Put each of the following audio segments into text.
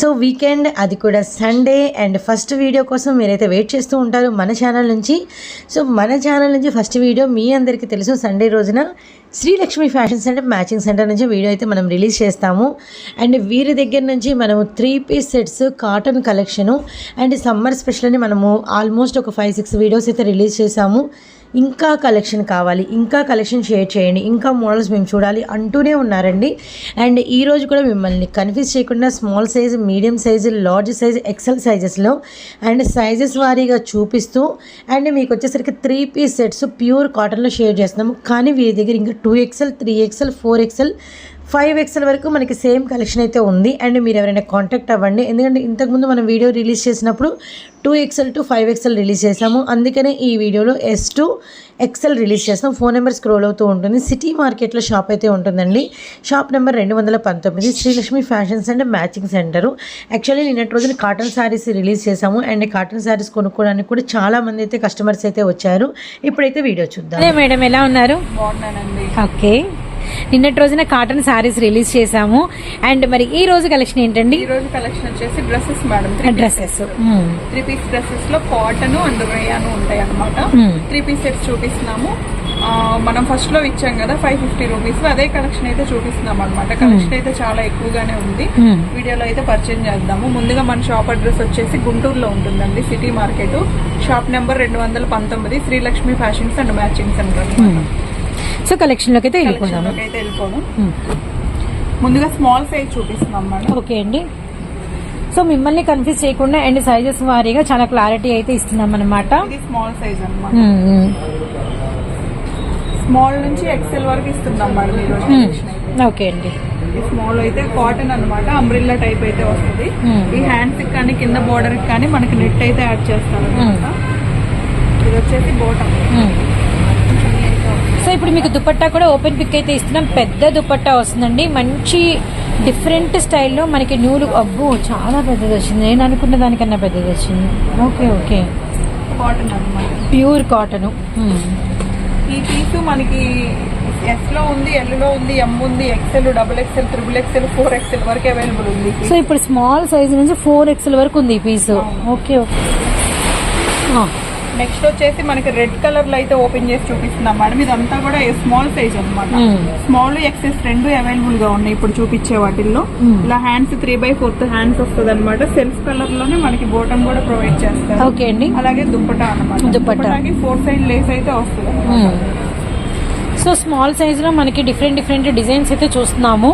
So weekend అది కూడా Sunday and first video కోసం మీరైతే వెయిట్ చేస్తూ ఉంటారు మన ఛానల్ నుంచి. సో మన ఛానల్ నుంచి ఫస్ట్ వీడియో మీ అందరికీ తెలుసు. సండే రోజున Srilakshmi fashion centre matching centre నుంచి వీడియో అయితే మనం రిలీజ్ చేస్తాము. అండ్ వీరి దగ్గర నుంచి మనము three piece sets cotton collection and summer special అని మనము ఆల్మోస్ట్ ఒక ఫైవ్ సిక్స్ వీడియోస్ అయితే రిలీజ్ చేసాము ఇంకా కలెక్షన్ కావాలి ఇంకా కలెక్షన్ షేర్ చేయండి ఇంకా మోడల్స్ మేము చూడాలి అంటూనే ఉన్నారండి. అండ్ ఈరోజు కూడా మిమ్మల్ని కన్ఫ్యూజ్ చేయకుండా small size medium size large size XL సైజెస్లో and sizes వారీగా చూపిస్తూ అండ్ మీకు వచ్చేసరికి త్రీ పీస్ సెట్స్ ప్యూర్ కాటన్లో షేర్ చేస్తున్నాము. కానీ వీరి దగ్గర ఇంకా two XL three XL four XL five XL వరకు మనకి సేమ్ కలెక్షన్ అయితే ఉంది. అండ్ మీరు ఎవరైనా కాంటాక్ట్ అవ్వండి. ఎందుకంటే ఇంతకుముందు మనం వీడియో రిలీజ్ చేసినప్పుడు two XL to five XL release చేసాము అందుకనే ఈ వీడియోలో ఎస్ టు ఎక్స్ఎల్ రిలీజ్ చేస్తాం. ఫోన్ నెంబర్ స్క్రోల్ అవుతూ ఉంటుంది. సిటీ మార్కెట్లో షాప్ అయితే ఉంటుందండి. షాప్ నెంబర్ రెండు వందల పంతొమ్మిది. Srilakshmi fashions and matching centre actually నిన్నటి రోజున కాటన్ శారీస్ రిలీజ్ చేసాము అండ్ కాటన్ శారీస్ కొనుక్కోవడానికి కూడా చాలా మంది అయితే కస్టమర్స్ అయితే వచ్చారు. ఇప్పుడైతే వీడియో చూద్దాం. మేడం ఎలా ఉన్నారు? బాగున్నానండి. ఓకే నిన్నటి రోజున కాటన్ శారీస్ రిలీజ్ చేసాము అండ్ మరి ఈ రోజు కలెక్షన్ ఏంటండి? ఈ రోజు కలెక్షన్ వచ్చేసి dresses madam. Dresses. Three piece డ్రెస్సెస్లో cotton and rayon ఉంటాయి అనమాట. త్రీ పీస్ సెట్స్ చూపిస్తున్నాము మనం ఫస్ట్లో ఇచ్చాం కదా ఫైవ్ ఫిఫ్టీ రూపీస్ అదే కలెక్షన్ అయితే చూపిస్తున్నాం అనమాట కలెక్షన్ అయితే చాలా ఎక్కువగానే ఉంది. వీడియోలో అయితే పరిచయం చేద్దాము. ముందుగా మన షాప్ అడ్రస్ వచ్చేసి గుంటూరులో ఉంటుందండి సిటీ మార్కెట్ షాప్ నెంబర్ రెండు వందల పంతొమ్మిది Srilakshmi fashions and matching centre so కలెక్షన్లోకి అయితే వెళ్ళిపోదాము. ముందుగా స్మాల్ సైజ్ చూపిస్తున్నాం మేడం. ఓకే అండి. సో మిమ్మల్ని కన్ఫ్యూజ్ చేయకుండా అండ్ సైజెస్ వారీగా చాలా క్లారిటీ అయితే ఇస్తున్నాం అనమాట స్మాల్ సైజ్ అన్నమాట. స్మాల్ నుంచి ఎక్సెల్ వరకు ఇస్తున్నాం మేడం. ఓకే అండి. ఈ స్మాల్ అయితే కాటన్ అన్నమాట. అంబ్రిల్లా టైప్ అయితే వస్తుంది. ఈ హ్యాండ్స్ కానీ కింద బోర్డర్ కానీ మనకి నెట్ అయితే యాడ్ చేస్తాం అన్నమాట ఇది వచ్చేసి బోటం ఇప్పుడు మీకు దుపట్టా కూడా ఓపెన్ పిక్ అయితే ఇస్తున్నాం. పెద్ద దుపట్టా వస్తుందండి. మంచి డిఫరెంట్ స్టైల్లో మనకి న్యూలు అబ్బో చాలా పెద్దది వచ్చింది. నేను అనుకున్న దానికన్నా పెద్దది వచ్చింది. Okay okay. కాటన్ అన్నమాట. Pure cotton. ఈ పీస్ మనకి ఎస్లో ఉంది ఎల్లో ఉంది ఎం ఉంది XL double XL triple XL four XL వరకు అవైలబుల్ ఉంది. సో ఇప్పుడు స్మాల్ సైజ్ నుంచి ఫోర్ ఎక్స్ఎల్ వరకు ఉంది ఈ పీస్. Okay okay. నెక్స్ట్ వచ్చేసి మనకి రెడ్ కలర్లో అయితే ఓపెన్ చేసి చూపిస్తున్నాం మేడం. ఇదంతా కూడా స్మాల్ సైజ్ అన్నమాట. Hmm. స్మాల్ ఎక్సెస్ రెండు అవైలబుల్గా ఉన్నాయి ఇప్పుడు చూపించే వాటిల్లో. ఇలా hands three by fourth hands వస్తుంది అనమాట సెల్ఫ్ కలర్లోనే మనకి బోటం కూడా ప్రొవైడ్ చేస్తారు. ఓకే అండి. అలాగే దుప్పటా అనమాట. దుప్పటాకి ఫోర్ సైడ్ లేస్ అయితే వస్తుంది సో స్మాల్ సైజులో మనకి డిఫరెంట్ డిఫరెంట్ డిజైన్స్ అయితే చూస్తున్నాము.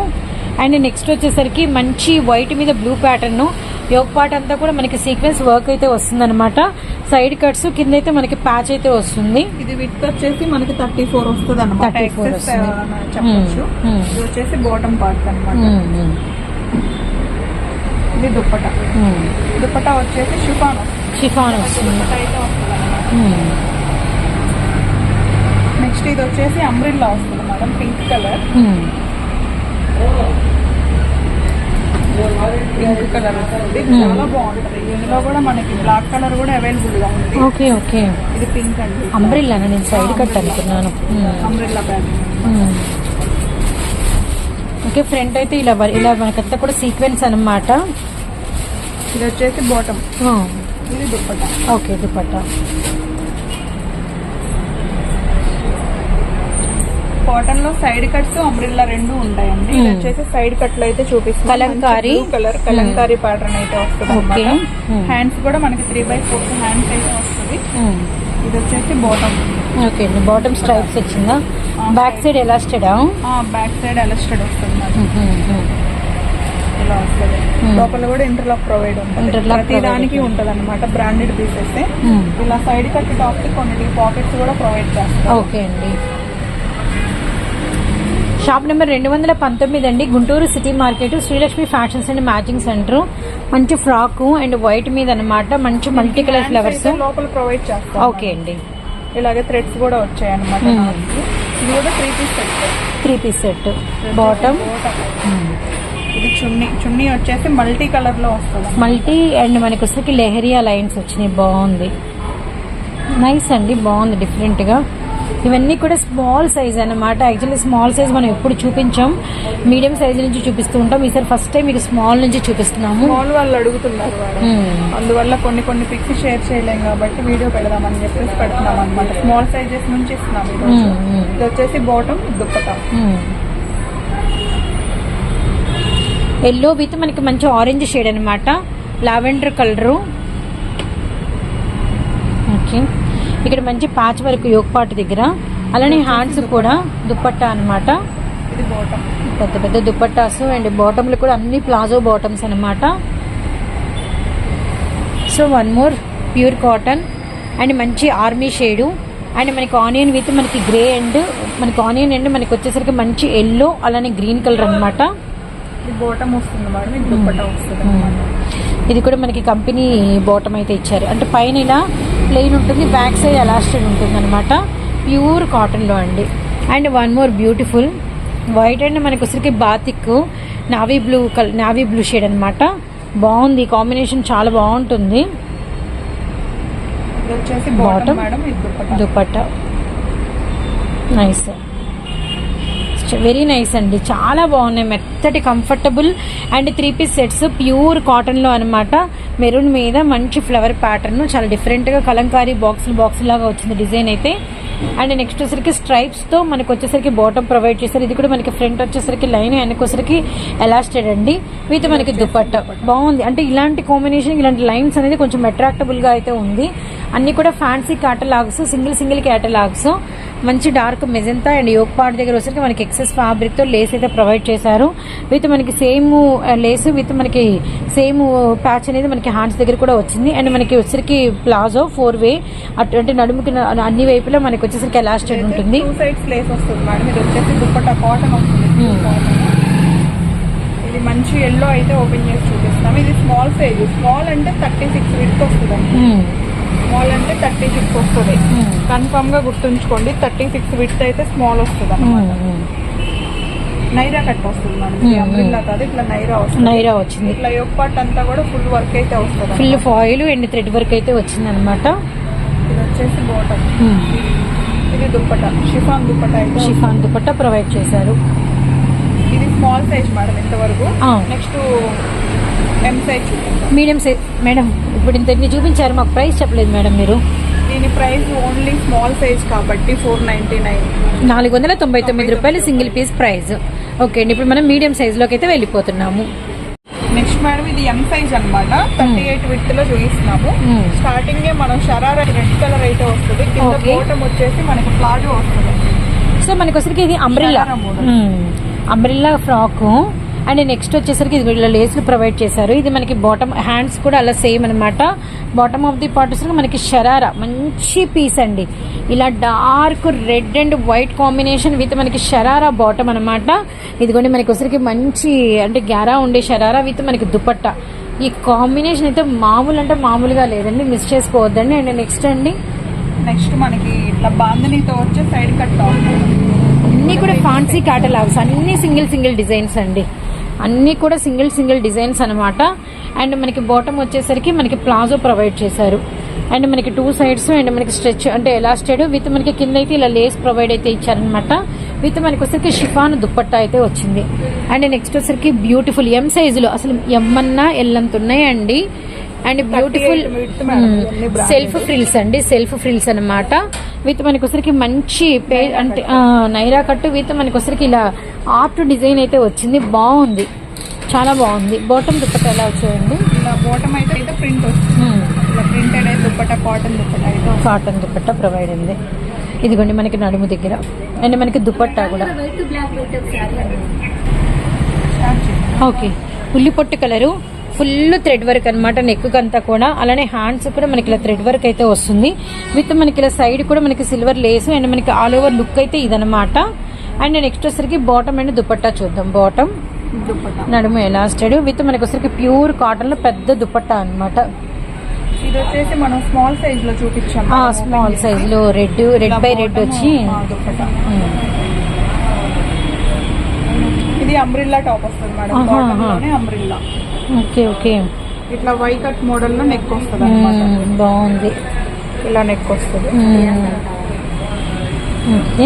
అండ్ నెక్స్ట్ వచ్చేసరికి మంచి వైట్ మీద బ్లూ ప్యాటర్న్ యోగ పార్ట్ అంతా కూడా మనకి సీక్వెన్స్ వర్క్ అయితే వస్తుంది సైడ్ కట్స్ కింద అయితే మనకి ప్యాచ్ అయితే వస్తుంది. ఇది విత్ వచ్చేసి మనకి థర్టీ ఫోర్ వస్తుంది అనమాట 34 వస్తుంది. చెప్పచ్చు. ఇది వచ్చేసి బాటమ్ పార్ట్ అనమాట ఇది దుప్పటా. దుప్పటా వచ్చేసి షిఫాన్ షిఫాన్ వస్తుంది. అనమాట నెక్స్ట్ ఇది వచ్చేసి అంబ్రిల్లా వస్తుంది madam pink colour pink colour వస్తుంది చాలా బాగుంటుంది. ఇందులో కూడా మనకి బ్లాక్ కలర్ కూడా అవైలబుల్గా ఉంది. Okay okay. ఇది పింక్ అండి. అంబ్రిల్లా నేను సైడ్ కట్ అనుకున్నాను. అంబ్రిల్లా బ్యాగ్ ఓకే ఫ్రంట్ అయితే ఇలా ఇలా మనకంతా కూడా సీక్వెన్స్ అనమాట ఇది వచ్చేసి బాటమ్ ఇది దుప్పటా. ఓకే దుపట్టా కాటన్లో సైడ్ కట్స్ అంబ్రిల్లా రెండు ఉంటాయండి. ఇది Hmm. వచ్చేసి సైడ్ కట్లు అయితే చూపిస్తుంది. కలంకారీ. కలర్ కలంకారీ ప్యాటర్న్ అయితే వస్తుంది Okay. Hmm. హ్యాండ్స్ కూడా మనకి త్రీ బై ఫోర్ హ్యాండ్స్ అయితే వస్తుంది. ఇది వచ్చేసి బాటమ్ ఓకే అండి బాటమ్ స్ట్రైప్స్ వచ్చిందా? బ్యాక్ సైడ్ ఎలాస్టెడా బ్యాక్ సైడ్ ఎలస్టెడ్ వస్తుంది ఇలా వస్తుంది. Hmm. లోపల కూడా ఇంటర్లాక్ ప్రొవైడ్ ఉంటుంది. ప్రతి దానికి. ఉంటుంది. అనమాట బ్రాండెడ్ పీసెస్ Hmm. ఇలా సైడ్ కట్ టాప్కి కొన్ని పాకెట్స్ కూడా ప్రొవైడ్ చేస్తారు ఓకే అండి. షాప్ నెంబర్ రెండు వందల పంతొమ్మిది అండి. Guntur city market Srilakshmi fashions and matching centre. మంచి ఫ్రాక్ అండ్ వైట్ మీద అన్నమాట. మంచి మల్టీ కలర్ ఫ్లవర్స్. లోపల ప్రొవైడ్ చేస్తారు ఓకే అండి. ఇలాగే థ్రెడ్స్ కూడా వచ్చాయి అనమాట. ఇది కూడా three piece set three piece set bottom ఇది చున్నీ చున్నీ వచ్చేసి మల్టీ కలర్లో వస్తుంది మల్టీ అండ్ మనకి వచ్చేసరికి లెహరియా లైన్స్ వచ్చినాయి. బాగుంది. నైస్ అండి బాగుంది డిఫరెంట్గా. ఇవన్నీ కూడా స్మాల్ సైజ్ అన్నమాట. యాక్చువల్లీ స్మాల్ సైజ్ మనం ఎప్పుడు చూపించాం. మీడియం సైజ్ నుంచి చూపిస్తూ ఉంటాం. ఈసారి ఫస్ట్ టైం మీకు స్మాల్ నుంచి చూపిస్తున్నాము. మాల్ వాళ్ళు అడుగుతున్నారు మ్మ్. అందువల్ల కొన్ని కొన్ని పిక్స్ షేర్ చేయలేం కాబట్టి వీడియో పెడదామని చెప్పేసి పెడుతున్నాం అనమాట స్మాల్ సైజెస్ నుంచి ఇస్తున్నాం మ్మ్, మ్మ్. ఇది వచ్చేసి బాటమ్ దుప్పటా. ఎల్లో విత్ మనకి మంచి ఆరెంజ్ షేడ్ అనమాట లావెండర్ కలరు ఓకే ఇక్కడ మంచి ప్యాచ్ వర్క్ యోగపాటు దగ్గర అలానే హ్యాండ్స్ కూడా దుప్పట్టా బాటమ్ పెద్ద పెద్ద దుప్పట్టాస్ అండ్ బాటమ్లు కూడా అన్ని ప్లాజో బాటమ్స్ అన్నమాట. So one more pure cotton and మంచి ఆర్మీ షేడు అండ్ మనకి ఆనియన్ విత్ మనకి గ్రే అండ్ మనకి ఆనియన్ అండ్ మనకి వచ్చేసరికి మంచి ఎల్లో అలానే గ్రీన్ కలర్ బాటమ్ వస్తుంది మేడం అనమాట ఇది కూడా మనకి కంపెనీ బాటమ్ అయితే ఇచ్చారు. అంటే పైన ఇలా ప్లెయిన్ ఉంటుంది బ్యాక్ సైడ్ ఎలాస్టెడ్ ఉంటుంది అనమాట ప్యూర్ కాటన్లో అండి. And one more beautiful. White and మనకి వచ్చరికి batik navy blue colour navy blue shade అనమాట బాగుంది కాంబినేషన్ చాలా బాగుంటుంది. Bottom dupatta nice very nice అండి. చాలా బాగున్నాయి. మెత్తటి comfortable and three piece sets pure కాటన్లో అనమాట మెరూన్ మీద మంచి ఫ్లవర్ ప్యాటర్న్ చాలా డిఫరెంట్గా కలంకారీ బాక్సులు బాక్స్ లాగా వచ్చింది డిజైన్ అయితే. అండ్ నెక్స్ట్ వచ్చేసరికి స్ట్రైప్స్తో మనకు వచ్చేసరికి బాటమ్ ప్రొవైడ్ చేశారు. ఇది కూడా మనకి ఫ్రంట్ వచ్చేసరికి లైన్ వెనకొసరికి ఎలాస్టెడ్ అండి. విత్ మనకి దుప్పట్ట బాగుంది. అంటే ఇలాంటి కాంబినేషన్ ఇలాంటి లైన్స్ అనేది కొంచెం అట్రాక్టబుల్గా అయితే ఉంది. అన్ని కూడా fancy catalogues single single catalogues మంచి dark magenta and yoke part దగ్గర వచ్చరికి మనకి ఎక్సెస్ ఫ్యాబ్రిక్తో లేస్ అయితే ప్రొవైడ్ చేశారు. విత్ మనకి సేమ్ లేస్ విత్ మనకి సేమ్ ప్యాచ్ అనేది మనకి హ్యాండ్స్ దగ్గర కూడా వచ్చింది. అండ్ మనకి వచ్చరికి ప్లాజో ఫోర్ వే అంటే నడుముకి అన్ని వైపులా మనకి వచ్చేసరికి ఎలాస్టెడ్ ఉంటుంది. ఇది Hmm. ఇది మంచి ఎల్లో అయితే ఓపెన్ చేసి చూపిస్తాం ఇది స్మాల్ సైజ్ స్మాల్ అంటే థర్టీ సిక్స్ విడ్త్ వస్తుంది. స్మాల్ అంటే థర్టీ సిక్స్ వస్తుంది. మ్మ్. కన్ఫర్మ్గా గుర్తుంచుకోండి థర్టీ సిక్స్ విడ్త్ అయితే స్మాల్ వస్తుంది. నైరా కట్ వస్తుంది మేడం Hmm, ఇది అంబ్రిల్లా కాదు ఇట్లా నైరా వస్తుంది. నైరా వచ్చింది. ఇట్లా యొక్క పార్ట్ అంతా కూడా ఫుల్ వర్క్ అయితే వస్తుంది full foil and thread work అయితే వచ్చింది అనమాట ఇది వచ్చేసి బాటమ్ ఇది దుప్పట షిఫాన్ దుప్పట అయితే షిఫాన్ దుపట్టా ప్రొవైడ్ చేశారు. ఇది స్మాల్ సైజ్ మేడం ఇంతవరకు. Next M size medium size madam ఇప్పుడు ఇంత ఇన్ని చూపించారు? మాకు ప్రైస్ చెప్పలేదు మేడం మీరు. దీని ప్రైస్ ఓన్లీ స్మాల్ సైజ్ కాబట్టి ఫోర్ నైన్టీ నైన్ నాలుగు వందల తొంభై తొమ్మిది రూపాయలు సింగిల్ పీస్ ప్రైస్ ఓకే అండి ఇప్పుడు మనం మీడియం సైజులోకి అయితే వెళ్ళిపోతున్నాము. నెక్స్ట్ మేడం ఇది ఎం సైజ్ అన్నమాట. థర్టీ ఎయిట్ విత్లో చూపిస్తున్నాము. Hmm. స్టార్టింగ్ మన షరారా రెడ్ కలర్ అయితే వస్తుంది. కింద. బోటం వచ్చేసి మనకి ప్లాజో వస్తుంది. సో మనకి వచ్చరికి ఇది umbrella. Umbrella frock and next వచ్చేసరికి ఇది వీళ్ళ లేస్లు ప్రొవైడ్ చేశారు. ఇది మనకి బాటమ్ హ్యాండ్స్ కూడా అలా సేమ్ అనమాట బాటమ్ ఆఫ్ ది పార్ట్ వచ్చరికి మనకి షరారా మంచి పీస్ అండి. ఇలా dark red and white combination with మనకి షరారా బాటమ్ అనమాట ఇదిగోండి మనకి వచ్చరికి మంచి అంటే గ్యారా ఉండే షరారా విత్ మనకి దుపట్టా. ఈ కాంబినేషన్ అయితే మామూలు అంటే మామూలుగా లేదండి మిస్ చేసుకోవద్దండి. అండ్ నెక్స్ట్ అండి. నెక్స్ట్ మనకి ఇట్లా బాందనీతో వచ్చే సైడ్ కట్ అన్ని కూడా ఫాన్సీ క్యాటలాగ్స్ అన్ని సింగిల్ సింగిల్ డిజైన్స్ అండి. అన్ని కూడా సింగిల్ సింగిల్ డిజైన్స్ అనమాట అండ్ మనకి బాటమ్ వచ్చేసరికి మనకి ప్లాజో ప్రొవైడ్ చేశారు. అండ్ మనకి టూ సైడ్స్ అండ్ మనకి స్ట్రెచ్ అంటే ఎలాస్టెడ్ విత్ మనకి కింద అయితే ఇలా లేస్ ప్రొవైడ్ అయితే ఇచ్చారనమాట విత్ మనకి వచ్చరికి షిఫాన్ దుప్పట్టా అయితే వచ్చింది. అండ్ నెక్స్ట్ వచ్చరికి బ్యూటిఫుల్ ఎం సైజులో అసలు ఎం అన్నా ఎల్లంత ఉన్నాయండి. అండ్ బ్యూటిఫుల్ 38 width మేడం, ఇవన్నీ branded. సెల్ఫ్ ఫ్రిల్స్ అండి సెల్ఫ్ ఫ్రిల్స్ అన్నమాట. విత్ మనకి వచ్చరికి మంచి పే అంటే నైరా కట్టు విత్ మనకి వచ్చరికి ఇలా ఆర్ట్ డిజైన్ అయితే వచ్చింది. బాగుంది. చాలా బాగుంది. బాటమ్ దుప్పట ఎలా వచ్చాయండి? ఇలా బాటమ్ అయితే అయితే ప్రింట్ వస్తుంది. Printed dupatta cotton dupatta. Cotton dupatta provide ఉంది ఇదిగోండి మనకి నడుము దగ్గర. అండ్ మనకి దుపట్టా కూడా. ఓకే. ఉల్లి పొట్టు కలరు. ఫుల్ థ్రెడ్ వర్క్ అనమాట నెక్ అంతా కూడా. అలానే హ్యాండ్స్ కూడా మనకి ఇలా థ్రెడ్ వర్క్ అయితే వస్తుంది. విత్ మనకి ఇలా సైడ్ కూడా మనకి సిల్వర్ లేస్ అండ్ మనకి ఆల్ ఓవర్ లుక్ అయితే ఇదనమాట అండ్ నెక్స్ట్ వచ్చరికి బాటమ్ అండ్ దుపట్టా చూద్దాం. బాటమ్ నడుము ఎలాస్టెడ్ విత్ మనకి వచ్చరికి to కాటన్లో పెద్ద దుపట్టా అనమాట ఇది వచ్చేసి మనం స్మాల్ సైజ్లో చూపించాం. ఆ స్మాల్ సైజ్లో రెడ్ రెడ్ బై రెడ్ వచ్చి. ఇది అంబ్రిల్లా టాప్ వస్తుంది మేడం. Umbrella okay okay. ఇట్లా వై కట్ మోడల్లో నెక్ వస్తుంది బాగుంది. ఇలా నెక్ వస్తుంది. ఓకే.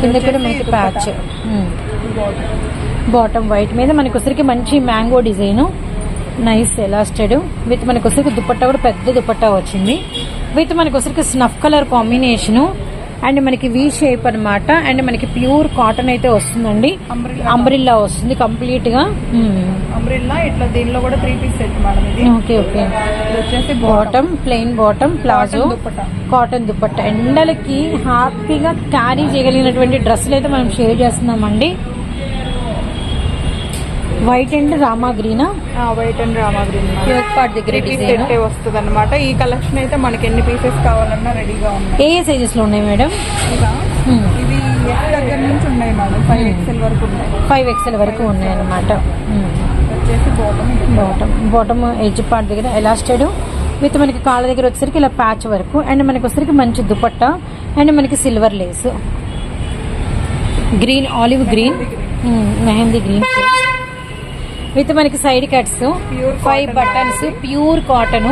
కింద కూడా మనకి ప్యాచ్ బాటమ్ వైట్ మీద మనకి వచ్చరికి మంచి mango design nice elasticated with మనకి వచ్చరికి దుపట్టా కూడా పెద్ద దుపట్టా వచ్చింది. విత్ మనకి వచ్చరికి స్నఫ్ కలర్ కాంబినేషను అండ్ మనకి వి షేప్ అన్నమాట. అండ్ మనకి ప్యూర్ కాటన్ అయితే వస్తుందండి. అంబ్రిల్లా వస్తుంది కంప్లీట్గా అంబ్రిల్లా ఇట్లా దీనిలో కూడా త్రీ పీస్ సెట్ మేడం ఇది. ఓకే ఓకే వచ్చేసి bottom plain bottom palazzo. Cotton dupatta ఎండలకి హ్యాపీగా క్యారీ చేయగలిగినటువంటి డ్రెస్సులు అయితే మనం షేర్ చేస్తున్నామండి. White and Rama గ్రీనా white and Rama green yoke part దగ్గర సెట్ వస్తుంది అనమాట ఈ కలెక్షన్ అయితే మనకి ఎన్ని పీసెస్ కావాలన్నా రెడీగా ఉన్నాయి. ఏ సైజెస్లో ఉన్నాయి మేడం Hmm. ఇది ఎక్స్ దగ్గర నుంచి ఉన్నాయి మేడం ఫైవ్ ఎక్స్ఎల్ వరకు ఉన్నాయి. ఫైవ్ ఎక్స్ఎల్ వరకు ఉన్నాయి అనమాట బాటమ్ బాటమ్ ఎడ్జ్ పార్ట్ దగ్గర ఎలాస్టెడ్. విత్ మనకి కాళ్ళ దగ్గర వచ్చేసరికి ఇలా ప్యాచ్ వరకు. అండ్ మనకి వచ్చేసరికి మంచి దుపట్టా. అండ్ మనకి silver lace green olive green mehndi green with మనకి side cuts five buttons pure cotton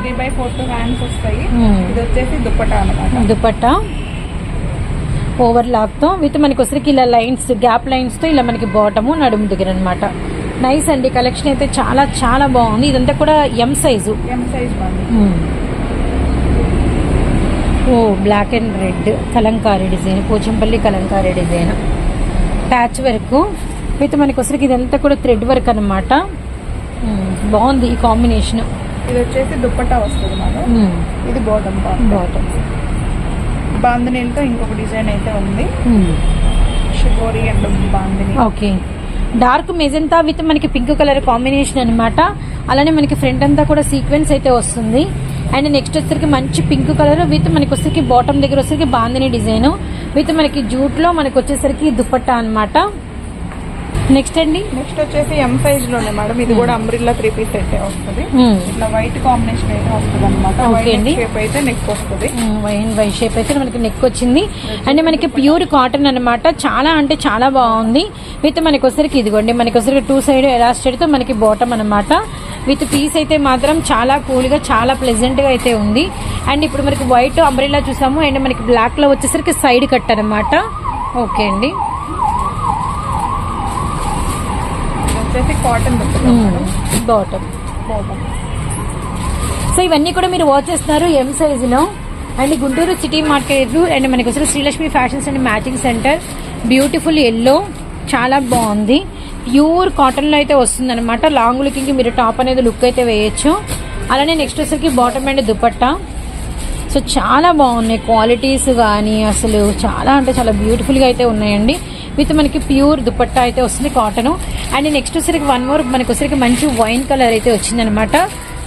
three by four two hands వస్తాయి. Hmm. ఇది వచ్చేసి దుప్పటా అనమాట దుపట్టా ఓవర్ లాక్తో విత్ మనకి వచ్చరికి ఇలా లైన్స్ గ్యాప్ లైన్స్తో ఇలా మనకి బాటము నడుము దగ్గర అనమాట నైస్ అండి. కలెక్షన్ అయితే చాలా చాలా బాగుంది. ఇదంతా కూడా M size M size oh black and red Kalamkari design. Pochampally Kalamkari design. Patch work with మనకి వచ్చరికి ఇదంతా కూడా థ్రెడ్ వర్క్ అనమాట బాగుంది ఈ కాంబినేషన్. ఇది వచ్చేసి దుప్పటా వస్తుంది మేడం. ఇది బాటమ్ బాటమ్. బాందినీలతో ఇంకొక డిజైన్ అయితే ఉంది. Shibori and bandhani. Okay. Dark magenta with మనకి పింక్ కలర్ కాంబినేషన్ అన్నమాట. అలానే మనకి ఫ్రంట్ అంతా కూడా సీక్వెన్స్ అయితే వస్తుంది. అండ్ నెక్స్ట్ వచ్చరికి మంచి పింక్ కలర్ విత్ మనకి వచ్చరికి బాటమ్ దగ్గర వచ్చరికి బాందిని డిజైన్. విత్ మనకి జూట్లో మనకి వచ్చేసరికి దుపట్టా అన్నమాట. నెక్స్ట్ అండి? నెక్స్ట్ వచ్చేసి ఎం సైజ్లోనే మేడం. ఇది కూడా అంబ్రిల్లా త్రీ పీస్ అయితే వస్తుంది. ఇట్లా వైట్ కాంబినేషన్ అయితే వస్తుంది అనమాట. వైట్ షేప్ అయితే నెక్ వస్తుంది. వైన్ వై షేప్ అయితే మనకి నెక్ వచ్చింది. అండ్ మనకి ప్యూర్ కాటన్ అన్నమాట. చాలా అంటే చాలా బాగుంది. విత్ మనకి వచ్చరికి ఇదిగోండి మనకి వచ్చరికి టూ సైడ్ ఎలాస్టెడ్తో మనకి బాటమ్ అన్నమాట. విత్ పీస్ అయితే మాత్రం చాలా కూల్గా చాలా ప్లెజెంట్గా అయితే ఉంది. అండ్ ఇప్పుడు మనకి వైట్ అంబ్రెల్లా చూసాము. అండ్ మనకి బ్లాక్లో వచ్చేసరికి సైడ్ కట్ అన్నమాట. ఓకే అండి ఇది వచ్చేసి కాటన్ బాటమ్ బాటమ్ సో ఇవన్నీ కూడా మీరు వాచ్ చేస్తున్నారు ఎం సైజులో and Guntur city market and మనకి వచ్చి Srilakshmi fashions and matching centre beautiful yellow చాలా బాగుంది. ప్యూర్ కాటన్లో అయితే వస్తుంది అనమాట లాంగ్ లుకింగ్కి మీరు టాప్ అనేది లుక్ అయితే వేయచ్చు. అలానే నెక్స్ట్ వచ్చేసరికి బాటమ్ అండ్ దుపట్టా. సో చాలా బాగున్నాయి. క్వాలిటీస్ కానీ అసలు చాలా అంటే చాలా బ్యూటిఫుల్గా అయితే ఉన్నాయండి. విత్ మనకి ప్యూర్ దుపట్టా అయితే వస్తుంది కాటన్. అండ్ నెక్స్ట్ వచ్చరికి వన్ మోర్ మనకి వచ్చరికి మంచి వైన్ కలర్ అయితే వచ్చిందనమాట.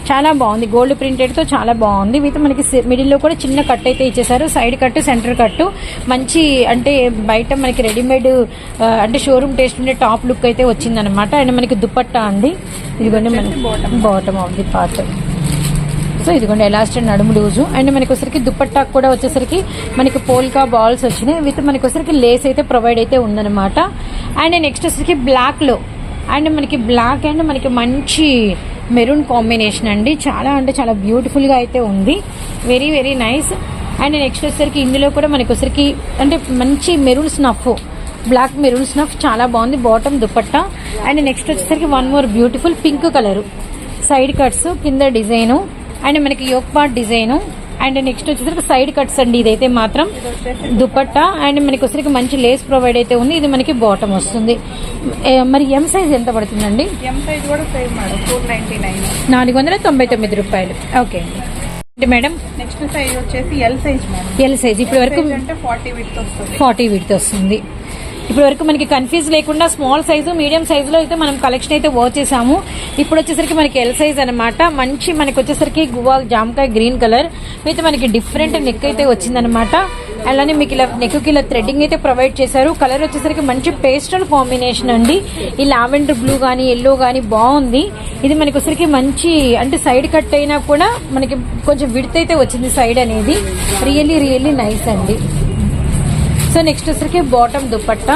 చాలా బాగుంది. గోల్డ్ ప్రింటెడ్తో చాలా బాగుంది. విత్ మనకి మిడిల్లో కూడా చిన్న కట్ అయితే ఇచ్చేసారు. సైడ్ కట్ సెంటర్ కట్ మంచి అంటే బయట మనకి రెడీమేడ్ అంటే షోరూమ్ టేస్ట్ ఉండే టాప్ లుక్ అయితే వచ్చిందనమాట. అండ్ మనకి దుపట్టా అండి. ఇదిగోండి మనకి bottom of the part so ఇదిగోండి ఎలాస్టిక్ నడుము లూజు. అండ్ మనకి వచ్చరికి కూడా వచ్చేసరికి మనకి పోల్కా బాల్స్ వచ్చినాయి. విత్ మనకి వచ్చరికి లేస్ అయితే ప్రొవైడ్ అయితే ఉందన్నమాట. అండ్ నెక్స్ట్ వచ్చరికి బ్లాక్లో. అండ్ మనకి బ్లాక్ అండ్ మనకి మంచి మెరూన్ కాంబినేషన్ అండి. చాలా అంటే చాలా బ్యూటిఫుల్గా అయితే ఉంది. Very very nice and next వచ్చేసరికి ఇందులో కూడా మనకి వచ్చరికి అంటే మంచి maroon snuff. Black maroon snuff చాలా బాగుంది బాటమ్ దుపట్టా. అండ్ నెక్స్ట్ వచ్చేసరికి one more beautiful pink colour side cuts కింద డిజైను. అండ్ మనకి yoke part design. And next వచ్చేసరికి సైడ్ కట్స్ అండి ఇదైతే మాత్రం. దుపట్టా. అండ్ మనకి వచ్చరికి మంచి లేస్ ప్రొవైడ్ అయితే ఉంది. ఇది మనకి బాటమ్ వస్తుంది. మరి ఎం సైజ్ ఎంత పడుతుందండి? నాలుగు వందల తొంభై తొమ్మిది రూపాయలు. ఓకే. మేడం? నెక్స్ట్ సైజ్ వచ్చేసి ఎల్ సైజ్ ఎల్ సైజ్ ఇప్పటి వరకు ఫార్టీ విడ్త్ వస్తుంది. ఇప్పటి వరకు మనకి కన్ఫ్యూజ్ లేకుండా స్మాల్ సైజు మీడియం సైజులో అయితే మనం కలెక్షన్ అయితే వర్క్ చేసాము ఇప్పుడు వచ్చేసరికి మనకి ఎల్ సైజ్ అనమాట మంచి మనకి వచ్చేసరికి గువా జామకాయ గ్రీన్ కలర్ అయితే మనకి డిఫరెంట్ నెక్ అయితే వచ్చిందనమాట అలానే మీకు ఇలా నెక్కి ఇలా థ్రెడ్డింగ్ అయితే ప్రొవైడ్ చేశారు. కలర్ వచ్చేసరికి మంచి పేస్టల్ కాంబినేషన్ అండి. ఈ లావెండర్ బ్లూ కానీ ఎల్లో కానీ బాగుంది. ఇది మనకి వచ్చరికి మంచి అంటే సైడ్ కట్ అయినా కూడా మనకి కొంచెం విడత అయితే వచ్చింది సైడ్ అనేది. రియల్లీ రియల్లీ నైస్ అండి. సో నెక్స్ట్ వచ్చరికి బాటమ్ దుపట్టా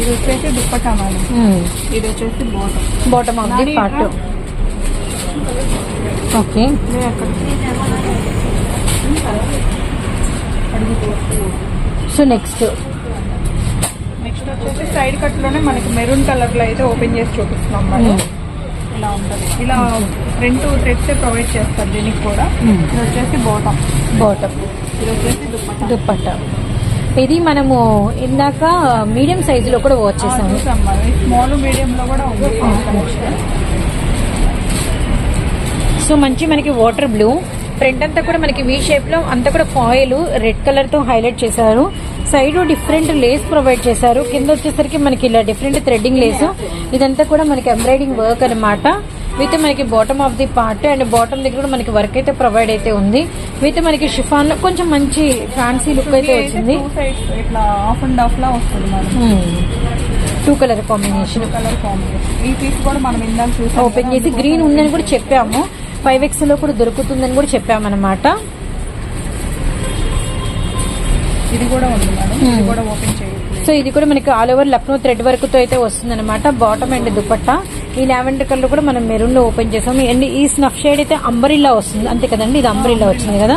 ఇది వచ్చేసి దుప్పటా మేడం. ఇది వచ్చేసి bottom bottom of the part okay so next next వచ్చేసి సైడ్ కట్లోనే మనకి మెరూన్ కలర్లో అయితే ఓపెన్ చేసి చూపిస్తున్నాం మేడం. ఇలా ఉంటుంది. ఇలా రెండు థ్రెడ్స్ ప్రొవైడ్ చేస్తారు దీనికి కూడా. Hmm. ఇది వచ్చేసి బాటమ్ బాటమ్ ఇది వచ్చేసి దుప్పట్టా. దుప్పట్ట. ఇది మనము ఇందాక మీడియం సైజులో కూడా వాచ్ చేసాము. స్మాల్ కూడా సో మంచి మనకి వాటర్ బ్లూ. ఫ్రంట్ అంతా కూడా మనకి వీ షేప్లో అంతా కూడా ఫాయిల్ రెడ్ కలర్తో హైలైట్ చేశారు. సైడ్ డిఫరెంట్ లేస్ ప్రొవైడ్ చేశారు. కింద వచ్చేసరికి మనకి ఇలా డిఫరెంట్ థ్రెడ్డింగ్ లేస్ ఇదంతా కూడా మనకి ఎంబ్రాయిడింగ్ వర్క్ అన్నమాట. విత్ మనకి bottom of the part and bottom దగ్గర కూడా మనకి వర్క్ అయితే ప్రొవైడ్ అయితే ఉంది. విత్ మనకి షిఫాన్లో కొంచెం మంచి ఫ్యాన్సీ లుక్ అయితే వచ్చింది. ఇట్లా ఆఫ్ అండ్ ఆఫ్ లా వస్తుంది two colour combination colour combination ఈ పీస్ కూడా మనం ఇందాక చూసాం ఓపెన్ చేసి గ్రీన్ ఉందని కూడా చెప్పాము. ఫైవ్ ఎక్స్లో కూడా దొరుకుతుందని కూడా చెప్పామన్నమాట. ఇది కూడా ఉంది మేడం ఇది Hmm. కూడా ఓపెన్ చేయట్లేదు. సో ఇది కూడా మనకి ఆల్ ఓవర్ లక్నో థ్రెడ్ వర్క్తో అయితే వస్తుంది అనమాట బాటమ్ అండ్ దుపట్టా ఈ లావెండర్ కలర్ కూడా మనం మెరూన్లో ఓపెన్ చేసాము. అండ్ ఈ స్నఫ్ షేడ్ అయితే అంబరిల్లా వస్తుంది. అంతే కదండి? ఇది అంబరిల్లా వచ్చింది కదా?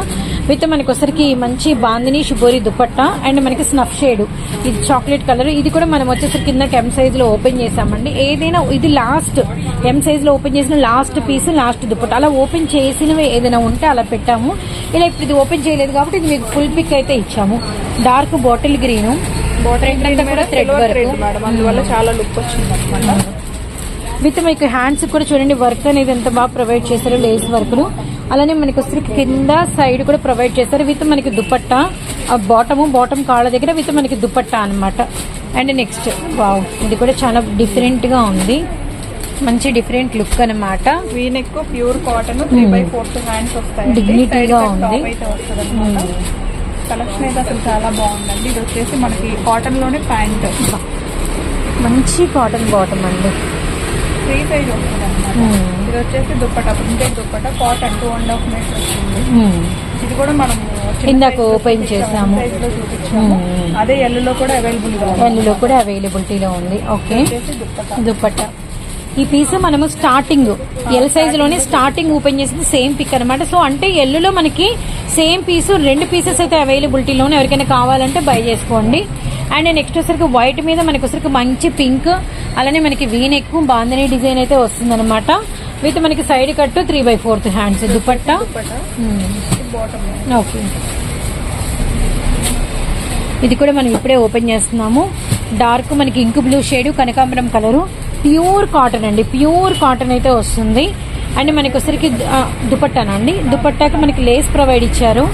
విత్ మనకి వచ్చరికి మంచి బాందిని షుబోరి దుపట్టా అండ్ మనకి స్నఫ్ షేడ్. ఇది చాక్లెట్ కలర్. ఇది కూడా మనం వచ్చేసరికి కింద ఎం సైజ్లో ఓపెన్ చేసామండి. ఏదైనా ఇది లాస్ట్ ఎం సైజ్లో ఓపెన్ చేసిన లాస్ట్ పీస్ లాస్ట్ దుపట్టా. అలా ఓపెన్ చేసినవి ఏదైనా ఉంటే అలా పెట్టాము. ఇలా ఇప్పుడు ఇది ఓపెన్ చేయలేదు కాబట్టి ఇది మీకు ఫుల్ పిక్ అయితే ఇచ్చాము. డార్క్ బాటిల్ గ్రీన్ అంతా కూడా థ్రెడ్ వర్క్. అందువల్ల చాలా లుక్ వచ్చింది అనమాట విత్ మీకు హ్యాండ్స్ కూడా చూడండి వర్క్ అనేది ఎంత బాగా ప్రొవైడ్ చేశారు లేస్ వర్క్ అలానే మనకి వచ్చరికి కింద సైడ్ కూడా ప్రొవైడ్ చేశారు విత్ మనకి దుపట్టా బాటమ్ బాటమ్ కాళ్ళ దగ్గర విత్ మనకి దుపట్టా అన్నమాట. అండ్ నెక్స్ట్ వావ్ ఇది కూడా చాలా డిఫరెంట్గా ఉంది. మంచి డిఫరెంట్ లుక్ అన్నమాట. V neck pure cotton three by fourth hands వస్తాయి ఉంది. కలెక్షన్ అయితే అసలు చాలా బాగుందండి. ఇది వచ్చేసి మనకి కాటన్లోనే ప్యాంట్. మంచి కాటన్ బాటమ్ అండి. ఫ్రీ సైజ్ వస్తుంది అనమాట. ఇది వచ్చేసి dupatta printed dupatta cotton two and half metre వస్తుంది. ఇది కూడా మనం ఇందాక చూపించాము, చేసాము. అదే ఎల్లులో కూడా అవైలబుల్ ఎల్లులో కూడా అవైలబిలిటీలో ఉంది. ఓకే దుప్పట. ఈ పీస్ మనము స్టార్టింగ్ ఎల్ సైజ్లోనే స్టార్టింగ్ ఓపెన్ చేసింది సేమ్ పిక్ అనమాట సో అంటే ఎల్లులో మనకి సేమ్ పీస్ రెండు పీసెస్ అయితే అవైలబిలిటీలోనే ఎవరికైనా కావాలంటే బై చేసుకోండి. అండ్ నెక్స్ట్ వచ్చరికి వైట్ మీద మనకి వచ్చరికి మంచి పింక్ అలానే మనకి వీన్ ఎక్కువ బాందని డిజైన్ అయితే వస్తుందన్నమాట. విత్ మనకి side cut three by fourth hands dupatta. Dupatta Hmm. Okay ఇది కూడా మనం ఇప్పుడే ఓపెన్ చేస్తున్నాము. డార్క్ మనకి ఇంక్ బ్లూ షేడ్ కనకాంబరం కలరు. ప్యూర్ కాటన్ అండి ప్యూర్ కాటన్ అయితే వస్తుంది. అండ్ మనకి వచ్చరికి దుపట్టానా అండి? దుపట్టాకి మనకి లేస్ ప్రొవైడ్ ఇచ్చారు.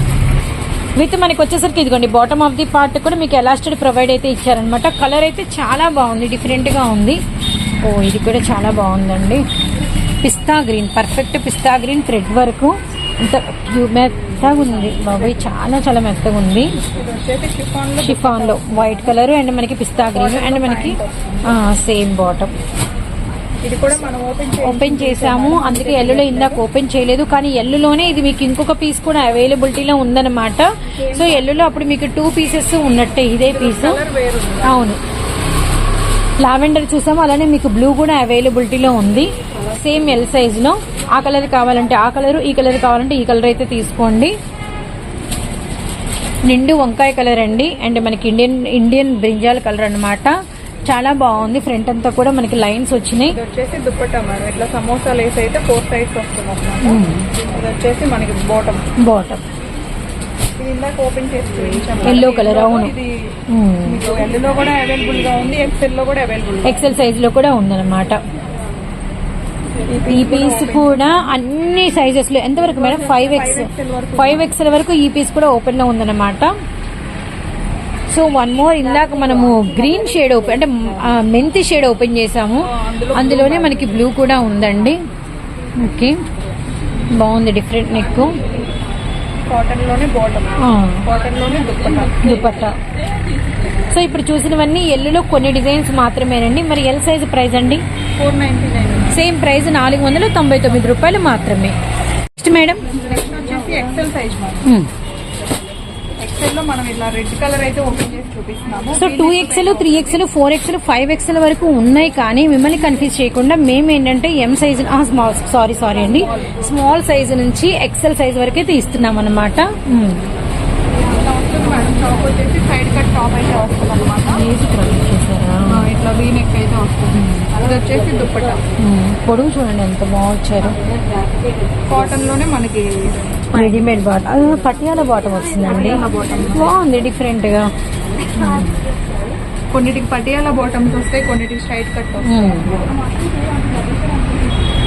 విత్ మనకి వచ్చేసరికి ఇదిగోండి బాటమ్ ఆఫ్ ది పార్ట్ కూడా మీకు ఎలాస్టెడ్ ప్రొవైడ్ అయితే ఇచ్చారనమాట కలర్ అయితే చాలా బాగుంది డిఫరెంట్గా ఉంది. ఓ ఇది కూడా చాలా బాగుందండి. Pista green perfect pista green thread వరకు. ఇంత మెత్తగా ఉంది బాబాయ్ చాలా చాలా మెత్తగా ఉంది. షిఫాన్లో షిఫాన్లో వైట్ కలర్ అండ్ మనకి పిస్తా గ్రీన్ అండ్ మనకి సేమ్ బాటమ్ ఇది కూడా మనం ఓపెన్ ఓపెన్ చేసాము. అందుకే ఎల్లులో ఇందాక ఓపెన్ చేయలేదు. కానీ ఎల్లులోనే ఇది మీకు ఇంకొక పీస్ కూడా అవైలబిలిటీలో ఉందన్నమాట. సో ఎల్లులో అప్పుడు మీకు టూ పీసెస్ ఉన్నట్టే ఇదే పీస్ అవును. లావెండర్ చూసాము. అలానే మీకు బ్లూ కూడా అవైలబిలిటీలో ఉంది. సేమ్ ఎల్ సైజ్లో. ఆ కలర్ కావాలంటే ఆ కలర్ ఈ కలర్ కావాలంటే ఈ కలర్ అయితే తీసుకోండి. నిండు వంకాయ కలర్ అండి. అండ్ మనకి ఇండియన్ ఇండియన్ బ్రింజాల్ కలర్ అన్నమాట. చాలా బాగుంది. ఫ్రంట్ అంతా కూడా మనకి లైన్స్ వచ్చినాయి. ఇది వచ్చేసి దుప్పట్టా మేడం ఇట్లా సమోసా లేస్ అయితే ఫోర్ సైడ్స్ వస్తుంది ఇది వచ్చేసి మనకి బాటమ్ బాటమ్ ఇది ఇందాక ఓపెన్ చేసి చూపించాము Yellow colour, అవును. ఇది మీకు ఎల్లులో కూడా అవైలబుల్గా ఉంది. ఎక్సెల్లో కూడా అవైలబుల్ ఎక్సెల్ సైజ్లో కూడా ఉందన్నమాట. ఈ పీస్ కూడా అన్ని సైజెస్లో. ఎంతవరకు madam? Five X five XL వరకు. ఈ పీస్ కూడా ఓపెన్లో ఉందన్నమాట. సో వన్ మోర్ ఇందాక మనము గ్రీన్ షేడ్ ఓపెన్ అంటే మెంతి షేడ్ ఓపెన్ చేసాము. అందులోనే మనకి బ్లూ కూడా ఉందండి. ఓకే. బాగుంది డిఫరెంట్ నెక్. దుపట్టా సో ఇప్పుడు చూసినవన్నీ ఎల్లులో కొన్ని డిజైన్స్ మాత్రమేనండి. మరి ఎల్ సైజ్ ప్రైస్ అండి? Four ninety nine. Same price నాలుగు వందల తొంభై తొమ్మిది రూపాయలు మాత్రమే. నెక్స్ట్ మేడం ఎక్సెల్ సైజ్ లో మనం ఇలా రెడ్ కలర్ అయితే ఓపెన్ చేసి చూపిస్తున్నాము. So two XL three XL four XL five XL వరకు ఉన్నాయి కానీ మిమ్మల్ని కన్ఫ్యూజ్ చేయకుండా మేము ఏంటంటే M size small sorry sorry అండి. స్మాల్ సైజ్ నుంచి ఎక్సెల్ సైజ్ వరకు అయితే ఇస్తున్నాం అనమాట టాప్ వచ్చేసి సైడ్ కట్ టాప్ అయితే వస్తుంది అనమాట ఇట్లా వీ నెక్ అయితే వస్తుంది. ఇది వచ్చేసి దుప్పట. ఉమ్, పొడుగు చూడండి ఎంత బాగా వచ్చారు. కాటన్లోనే మనకి రెడీమేడ్ బాటం పటియాల బాటం వచ్చిందండి బాగుంది డిఫరెంట్గా. కొన్నిటికి పటియాల బాటమ్స్ వస్తాయి కొన్నిటికి స్ట్రైట్ కట్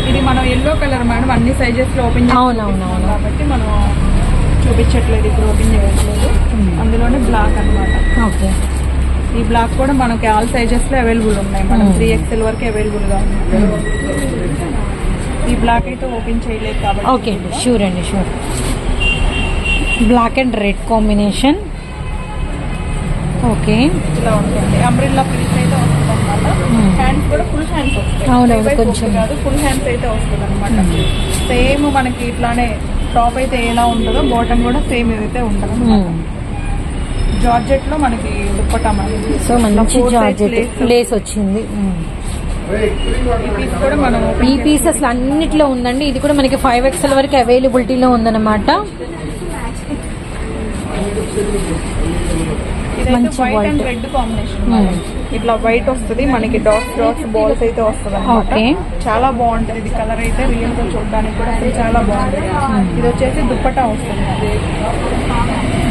ఇది మనం ఎల్లో కలర్ మేడం అన్ని సైజెస్లో ఓపెన్ అవునవునవును. కాబట్టి మనం చూపించట్లేదు ఇప్పుడు ఓపెన్ చేయట్లేదు. అందులోనే బ్లాక్ అన్నమాట. ఓకే. ఈ బ్లాక్ కూడా మనకి ఆల్ సైజెస్లో అవైలబుల్ ఉన్నాయి. మనం. త్రీ ఎక్స్ఎల్ వరకు అవైలబుల్గా ఉన్నాయి. ఈ బ్లాక్ అయితే ఓపెన్ చేయలేదు కాబట్టి ఓకే అండి షూర్ అండి sure black and red combination okay ఇలా ఉంటుంది అంబ్రిల్లా ప్రిల్స్ అయితే వస్తుంది అనమాట Hmm. హ్యాండ్స్ కూడా ఫుల్ హ్యాండ్స్ వస్తాయి. అవునవును, కొంచెం. కాదు ఫుల్ హ్యాండ్స్ అయితే వస్తుంది అనమాట సేమ్ మనకి ఇట్లానే టాప్ అయితే ఎలా ఉంటుందో బాటమ్ కూడా సేమ్ ఇదైతే ఉంటుంది జార్జెట్లో మనకి దుప్పటా సో మంచి జార్జెట్ లేస్ వచ్చింది. ఉమ్. ఈ పీస్ కూడా మనం open ఈ పీస్ అసలు అన్నిట్లో ఉందండి. ఇది కూడా మనకి ఫైవ్ ఎక్స్ఎల్ వరకు అవైలబిలిటీలో ఉందన్నమాట. మంచి white white. Red combination Hmm. ఇట్లా వైట్ వస్తుంది మనకి డాట్స్ డాట్స్ బాల్స్ అయితే వస్తుంది అనమాట. చాలా బాగుంటది ఇది. కలర్ అయితే రియల్గా చూడడానికి కూడా అసలు చాలా బాగుంటుంది. ఇది వచ్చేసి దుప్పటా వస్తుంది.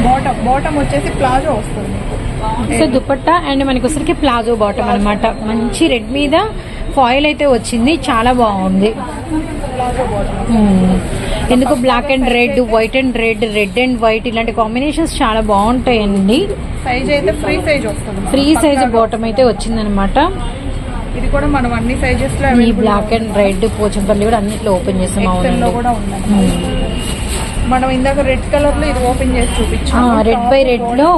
బాటమ్ బాటమ్ వచ్చేసి ప్లాజో వస్తుంది. సో దుపట్టా అండ్ మనకి వచ్చరికి ప్లాజో బాటమ్ అన్నమాట. మంచి రెడ్ మీద ఫాయిల్ అయితే వచ్చింది. చాలా బాగుంది. మ్మ్. ఎందుకు black and red white and red red and white ఇలాంటి కాంబినేషన్స్ చాలా బాగుంటాయండి. సైజ్ అయితే free size. Free size. Bottom అయితే వచ్చిందనమాట ఇది కూడా మనం అన్ని సైజెస్లో ఈ బ్లాక్ అండ్ రెడ్ పోచంపల్లి కూడా అన్నిట్లో ఓపెన్ చేస్తాం అవునండి. మనం ఇందాక రెడ్ కలర్లో ఇది ఓపెన్ చేసి చూపించాం. రెడ్ బై రెడ్లో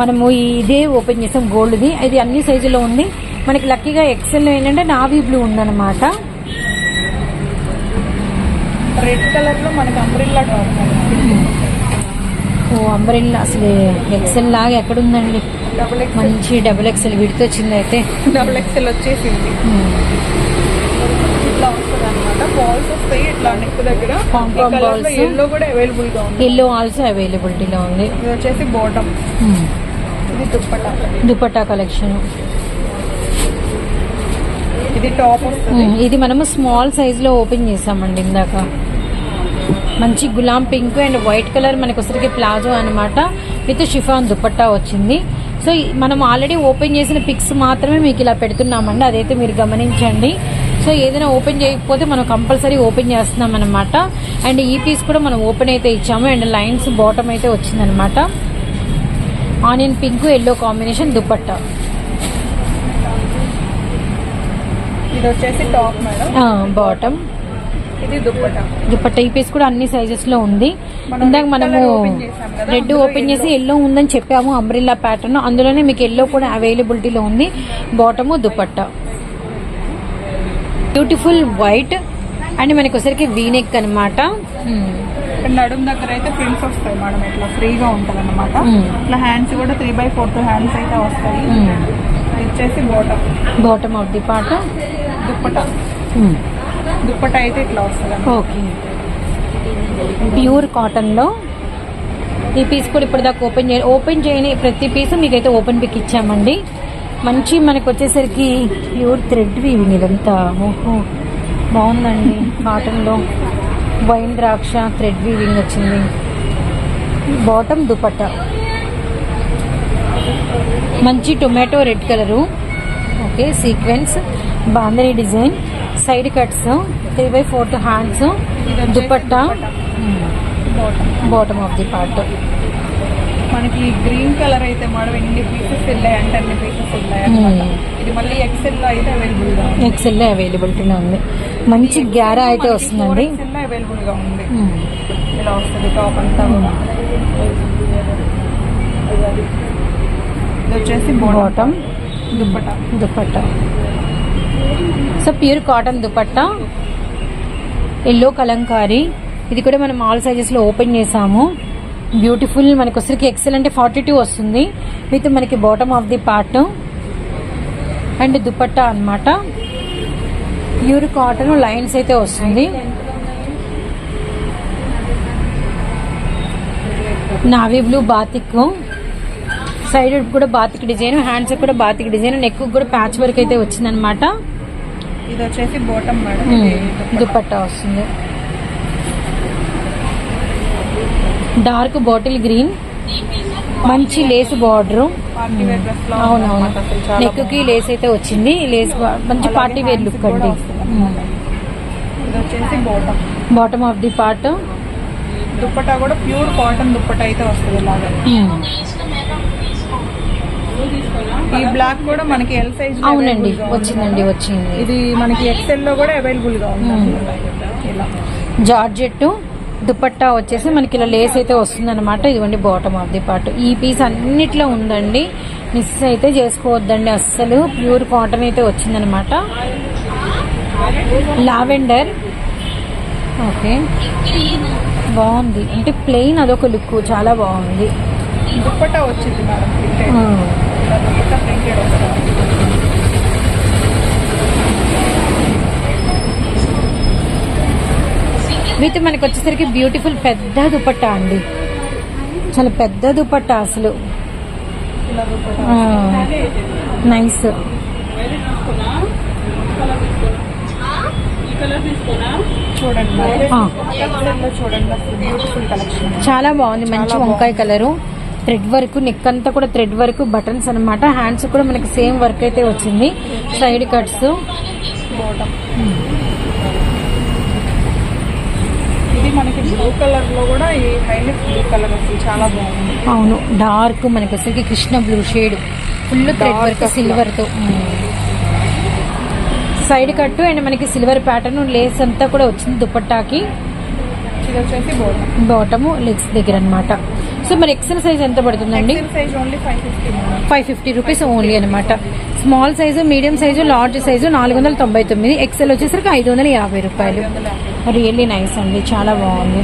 మనము ఇదే ఓపెన్ చేసాం గోల్డ్ ది ఇది అన్ని సైజులో ఉంది. మనకి లక్కీగా ఎక్సెల్ ఏంటంటే నావీ బ్లూ ఉందన్నమాట. రెడ్ కలర్లో మనకి అంబ్రిల్లా టాప్ ఓ అంబ్రెల్లా అసలు ఎక్సెల్ లాగా ఎక్కడుందండి. డబుల్ ఎక్స్ మంచి డబుల్ ఎక్సెల్ విడితో వచ్చింది అయితే డబుల్ ఎక్స్ఎల్ వచ్చేసింది. బాల్స్ వస్తాయి ఇట్లా నెక్ దగ్గర. ఎల్లో కూడా అవైలబుల్గా ఉంది. ఎల్లో ఆల్సో అవైలబిలిటీలో ఉంది. ఇది వచ్చేసి బాటమ్ ఇది దుప్పట. దుపట్టా కలెక్షన్ ఇది టాప్ వస్తుంది. ఇది మనము స్మాల్ సైజ్లో ఓపెన్ చేసామండి ఇందాక. మంచి గులాం పింక్ అండ్ వైట్ కలర్ మనకి వచ్చరికి ప్లాజో అన్నమాట. విత్ షిఫాన్ దుపట్టా వచ్చింది. సో మనం ఆల్రెడీ ఓపెన్ చేసిన పిక్స్ మాత్రమే మీకు ఇలా పెడుతున్నామండి. అదైతే మీరు గమనించండి. సో ఏదైనా ఓపెన్ చేయకపోతే మనం కంపల్సరీ ఓపెన్ చేస్తున్నాం అనమాట అండ్ ఈ పీస్ కూడా మనం ఓపెన్ అయితే ఇచ్చాము. అండ్ లైన్స్ బాటమ్ అయితే వచ్చిందనమాట onion pink yellow combination dupatta. ఇది వచ్చేసి టాప్ మేడం. బాటమ్. ఇది దుప్పట దుపట్టా. ఈ పీస్ కూడా అన్ని సైజెస్లో ఉంది. ఇందాక మనము రెడ్ ఓపెన్ చేసి ఎల్లో ఉందని చెప్పాము అంబ్రిల్లా ప్యాటర్న్ అందులోనే మీకు ఎల్లో కూడా అవైలబిలిటీలో ఉంది. Bottom dupatta. Beautiful white and మనకి ఒకసారికి వీనెక్ అనమాట నడుము దగ్గర అయితే ప్రింట్స్ వస్తాయి మేడం ఇట్లా ఫ్రీగా ఉంటుంది అనమాట. ఇట్లా హ్యాండ్స్ కూడా త్రీ బై ఫోర్త్ హ్యాండ్స్ అయితే వస్తాయి. ఇది వచ్చేసి bottom bottom of the part dupatta. Dupatta అయితే ఇట్లా వస్తుంది ఓకే. ప్యూర్ కాటన్లో. ఈ పీస్ కూడా ఇప్పుడు దాకా ఓపెన్ చేయ ఓపెన్ చేయని ప్రతి పీస్ మీకైతే ఓపెన్ పిక్ ఇచ్చామండి. మంచి మనకు వచ్చేసరికి ప్యూర్ థ్రెడ్ వీవింగ్ ఇదంతా ఓహో బాగుందండి కాటన్లో. వైన్ ద్రాక్ష థ్రెడ్ వీవింగ్ వచ్చింది. బాటమ్ దుపట్టా. మంచి tomato red colour. Okay sequence. బాందరీ design. Side cuts. Three by fourth hands. Dupatta. Bottom of the part. మనకి గ్రీన్ కలర్ అయితే మేడం ఎన్ని పీసెస్ వెళ్ళాయి అంటే అన్ని పీసెస్ వెళ్ళాయి అన్నమాట ఇది మళ్ళీ ఎక్సెల్లో అయితే అవైలబుల్గా ఉంది. ఎక్సెల్ అవైలబిలిటీలో ఉంది. మంచి గ్యారా అయితే వస్తుందండి. ఎక్సెల్లో అవైలబుల్గా ఉంది. మ్మ్. ఇలా వస్తుంది టాప్ అంతా కూడా. ఇది వచ్చేసి bottom bottom dupatta. Dupatta so pure cotton dupatta yellow kalamkari. ఇది కూడా మనం ఆల్ సైజెస్లో ఓపెన్ చేసాము. బ్యూటిఫుల్ మనకి వచ్చరికి ఎక్సెల్ అంటే ఫార్టీ టూ వస్తుంది. విత్ మనకి bottom of the part and dupatta అన్నమాట. ప్యూర్ కాటన్ లైన్స్ అయితే వస్తుంది. Navy blue batik. సైడ్ కూడా బాతిక్ డిజైన్ హ్యాండ్స్ కూడా బాతిక్ డిజైన్ నెక్ కూడా ప్యాచ్ వర్క్ అయితే వచ్చిందనమాట ఇది వచ్చేసి బాటమ్. దుపట్టా వస్తుంది. Dark bottle green. మంచి లేస్ బార్డర్. అవునవును. ఉందన్నమాట అసలు చాలా నెక్కి బాగుంది. లేస్ అయితే వచ్చింది. లేస్ మంచి పార్టీ వేర్ లుక్ అండి. Bottom of the part dupatta కూడా ప్యూర్ కాటన్ దుప్పటా అయితే వస్తుంది ఇలాగా. ఈ బ్లాక్ కూడా మనకి ఎల్ సైజ్ అవునండి. వచ్చిందండి వచ్చింది. ఇది మనకి ఎక్సెల్లో కూడా అవైలబుల్గా ఉంది. జార్జెట్ దుపట్టా వచ్చేసి మనకి ఇలా లేస్ అయితే వస్తుంది అనమాట ఇదిగోండి బాటమ్ ఆఫ్ ది పార్ట్ ఈ పీస్ అన్నిట్లో ఉందండి. మిస్ అయితే చేసుకోవద్దండి. అస్సలు ప్యూర్ కాటన్ అయితే వచ్చిందనమాట లావెండర్ ఓకే బాగుంది. అంటే ప్లెయిన్ అదొక లుక్ చాలా బాగుంది. దుప్పటా వచ్చింది మేడం. విత్ మనకి వచ్చేసరికి బ్యూటిఫుల్ పెద్ద దుపట్టా అండి. చాలా పెద్ద దుపట్టా అసలు. నైస్ చాలా బాగుంది మంచి వంకాయ కలరు. థ్రెడ్ వర్క్ నెక్ అంతా కూడా థ్రెడ్ వర్క్ బటన్స్ అన్నమాట. హ్యాండ్స్ కూడా మనకి సేమ్ వర్క్ అయితే వచ్చింది. సైడ్ కట్స్ బాటమ్ ఇది మనకి బ్లూ కలర్లో కూడా ఈ హైలైట్ బ్లూ కలర్ అసలు చాలా బాగుంది. అవును డార్క్ మనకి వచ్చేసరికి Krishna blue shade full thread work. సిల్వర్తో. Side cut and మనకి సిల్వర్ ప్యాటర్న్ లేస్ అంతా కూడా వచ్చింది దుపట్టాకి. ఇది వచ్చేసి బాటమ్ బాటమ్ లెగ్స్ దగ్గర అన్నమాట. సో మరి ఎక్సెల్ సైజ్ ఎంత పడుతుందండి? ఫైవ్ ఫిఫ్టీ రూపీస్ ఓన్లీ అనమాట small size medium size large size నాలుగు వందల తొంభై తొమ్మిది. ఎక్సెల్ వచ్చేసరికి ఐదు వందల యాభై రూపాయలు. రియల్లీ నైస్ అండి. చాలా బాగుంది.